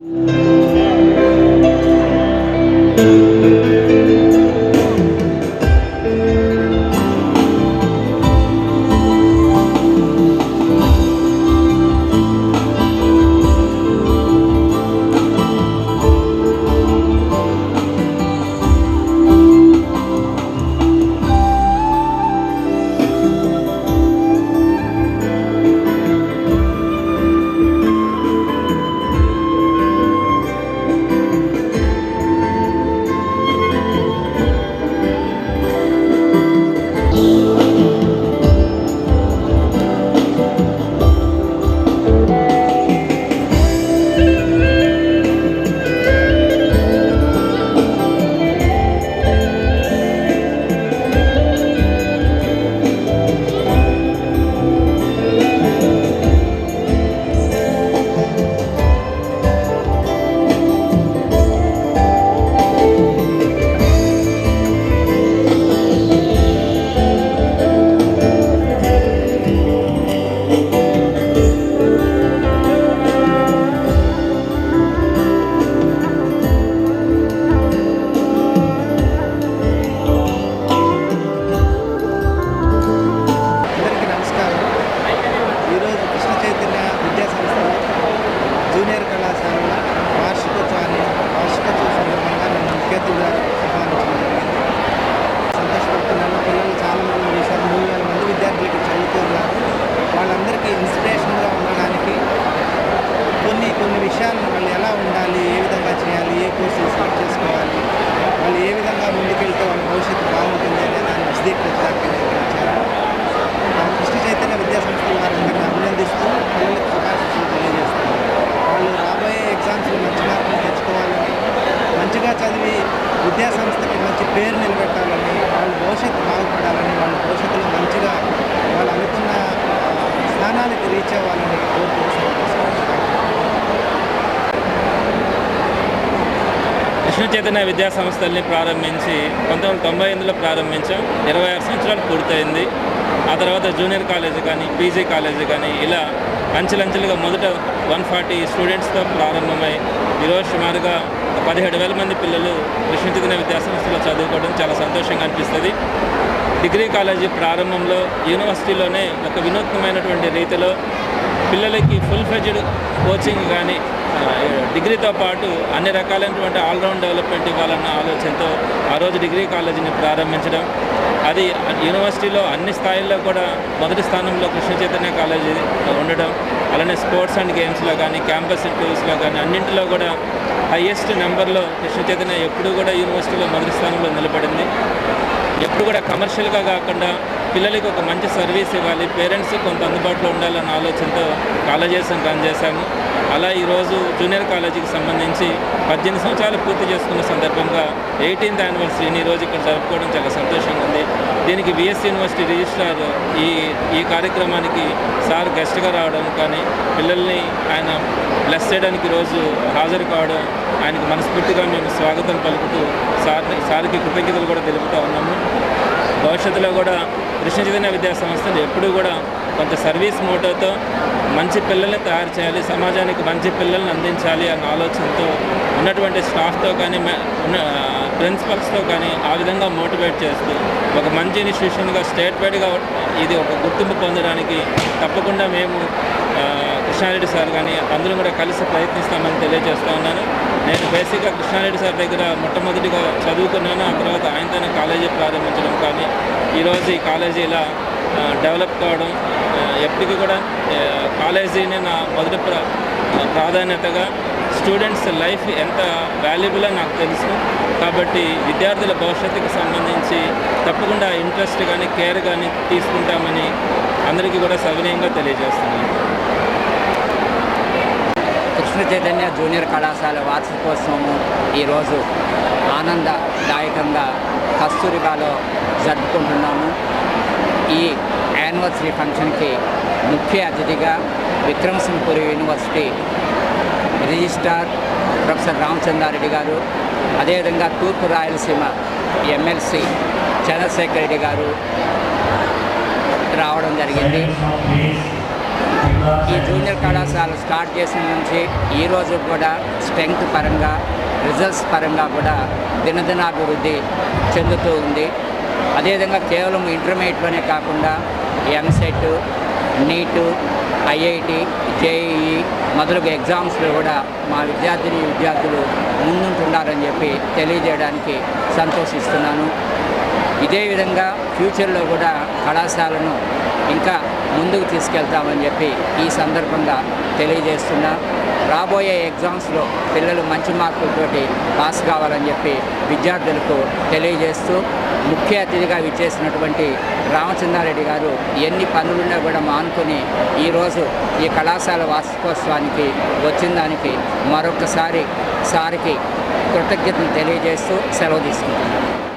అందరికీ అనే దాన్ని కృష్ణ చైతన్య విద్యా సంస్థల వారందరినీ అభినందిస్తూ పిల్లలకు శుభాకాంక్షలు తెలియజేస్తాను. వాళ్ళు రాబోయే ఎగ్జామ్స్లో మంచి మార్కులు తెచ్చుకోవాలని మంచిగా చదివి విద్యా సంస్థకి మంచి పేరు నిలబెట్టాలని వాళ్ళ భవిష్యత్తు బాగుపడాలని వాళ్ళ భవిష్యత్తులో మంచిగా వాళ్ళు అనుకున్న స్థానాలకు స్థానానికి రీచ్ అవ్వాలని కోరుకుంటున్నాను. కృష్ణ చైతన్య విద్యా సంస్థల్ని ప్రారంభించి పంతొమ్మిది వందల తొంభై ఎనిమిదిలో ప్రారంభించాం. ఇరవై ఆరు సంవత్సరాలు పూర్తయింది. ఆ తర్వాత జూనియర్ కాలేజీ కానీ పీజీ కాలేజీ కానీ ఇలా అంచెలంచెలుగా మొదట వన్ ఫార్టీ స్టూడెంట్స్తో ప్రారంభమై ఈరోజు సుమారుగా పదిహేడు వేల మంది పిల్లలు కృష్ణ చైతన్య విద్యా సంస్థలో చదువుకోవడం చాలా సంతోషంగా అనిపిస్తుంది. డిగ్రీ కాలేజీ ప్రారంభంలో యూనివర్సిటీలోనే ఒక వినూత్నమైనటువంటి రీతిలో పిల్లలకి ఫుల్ ఫ్లెడ్జ్డ్ కోచింగ్ కానీ డిగ్రీతో పాటు అన్ని రకాలైనటువంటి ఆల్రౌండ్ డెవలప్మెంట్ ఇవ్వాలన్న ఆలోచనతో ఆ రోజు డిగ్రీ కాలేజీని ప్రారంభించడం. అది యూనివర్సిటీలో అన్ని స్థాయిల్లో కూడా మొదటి స్థానంలో కృష్ణ చైతన్య కాలేజీ ఉండడం అలానే స్పోర్ట్స్ అండ్ గేమ్స్లో కానీ క్యాంపస్ ఇంటర్వ్యూస్లో కానీ అన్నింటిలో కూడా హయ్యెస్ట్ నెంబర్లో కృష్ణ చైతన్య ఎప్పుడూ కూడా యూనివర్సిటీలో మొదటి స్థానంలో నిలబడింది. ఎప్పుడు కూడా కమర్షియల్గా కాకుండా పిల్లలకి ఒక మంచి సర్వీస్ ఇవ్వాలి పేరెంట్స్ కొంత అందుబాటులో ఉండాలన్న ఆలోచనతో కాలేజెస్ని రన్ చేశాము అలా ఈరోజు జూనియర్ కాలేజీకి సంబంధించి పద్దెనిమిది సంవత్సరాలు పూర్తి చేసుకున్న సందర్భంగా ఎయిటీన్త్ యానివర్సరీని ఈరోజు ఇక్కడ జరుపుకోవడం చాలా సంతోషంగా ఉంది. దీనికి విఎస్ యూనివర్సిటీ రిజిస్ట్రార్ ఈ ఈ కార్యక్రమానికి సార్ గెస్ట్గా రావడం కానీ పిల్లల్ని ఆయన బ్లెస్ చేయడానికి ఈరోజు హాజరు కావడం ఆయనకు మనస్ఫూర్తిగా మేము స్వాగతం పలుకుతూ సార్ని సార్కి కృతజ్ఞతలు కూడా తెలుపుతూ ఉన్నాము. భవిష్యత్తులో కూడా కృష్ణ చైతన్య విద్యా సంస్థలు ఎప్పుడూ కూడా కొంత సర్వీస్ మోటోతో మంచి పిల్లల్ని తయారు చేయాలి సమాజానికి మంచి పిల్లల్ని అందించాలి అన్న ఆలోచనతో ఉన్నటువంటి స్టాఫ్తో కానీ ఉన్న ప్రిన్సిపల్స్తో కానీ ఆ విధంగా మోటివేట్ చేస్తూ ఒక మంచి ఇన్స్టిట్యూషన్గా స్టేట్ వైడ్గా ఇది ఒక గుర్తింపు పొందడానికి తప్పకుండా మేము కృష్ణారెడ్డి సార్ కానీ అందరం కూడా కలిసి ప్రయత్నిస్తామని తెలియజేస్తూ ఉన్నాను. నేను బేసిక్గా కృష్ణారెడ్డి సార్ దగ్గర మొట్టమొదటిగా చదువుకున్నాను. ఆ తర్వాత ఆయనతోనే కాలేజీ ప్రారంభించడం కానీ ఈరోజు ఈ కాలేజీ ఇలా డెవలప్ కావడం ఎప్పటికీ కూడా కాలేజీని నా మొదటి ప్రాధాన్యతగా స్టూడెంట్స్ లైఫ్ ఎంత వాల్యుబుల్ అని నాకు తెలుసు. కాబట్టి విద్యార్థుల భవిష్యత్తుకి సంబంధించి తప్పకుండా ఇంట్రెస్ట్ కానీ కేర్ కానీ తీసుకుంటామని అందరికీ కూడా సవినయంగా తెలియజేస్తున్నాను. కృష్ణ చైతన్య జూనియర్ కళాశాల వార్షికోత్సవము ఈరోజు ఆనందదాయకంగా కస్తూరిబాలో జరుపుకుంటున్నాము. ఈ యానివర్సరీ ఫంక్షన్కి ముఖ్య అతిథిగా Vikramasimhapuri university registrar professor Ramachandra Reddy గారు అదేవిధంగా తూర్పు రాయలసీమ ఎమ్మెల్సీ చంద్రశేఖర్ రెడ్డి గారు రావడం జరిగింది. ఈ జూనియర్ కళాశాల స్టార్ట్ చేసిన నుంచి ఈ రోజు కూడా స్ట్రెంగ్త్ పరంగా రిజల్ట్స్ పరంగా కూడా దినదినాభివృద్ధి చెందుతూ ఉంది. అదేవిధంగా కేవలం ఇంటర్మీడియట్లోనే కాకుండా ఎంసెట్ నీటు ఐఐటి జేఈఈ మొదలగు ఎగ్జామ్స్లో కూడా మా విద్యార్థిని విద్యార్థులు ముందుంటున్నారని చెప్పి తెలియజేయడానికి సంతోషిస్తున్నాను. ఇదే విధంగా ఫ్యూచర్లో కూడా కళాశాలను ఇంకా ముందుకు తీసుకెళ్తామని చెప్పి ఈ సందర్భంగా తెలియజేస్తున్నా. రాబోయే ఎగ్జామ్స్లో పిల్లలు మంచి మార్కులతోటి పాస్ కావాలని చెప్పి విద్యార్థులకు తెలియజేస్తూ ముఖ్య అతిథిగా విచ్చేసినటువంటి రామచంద్రారెడ్డి గారు ఎన్ని పనులున్నా కూడా మానుకొని ఈరోజు ఈ కళాశాల వార్షికోత్సవానికి వచ్చిన దానికి మరొకసారి సారికి కృతజ్ఞతలు తెలియజేస్తూ సెలవు తీసుకుంటున్నాను.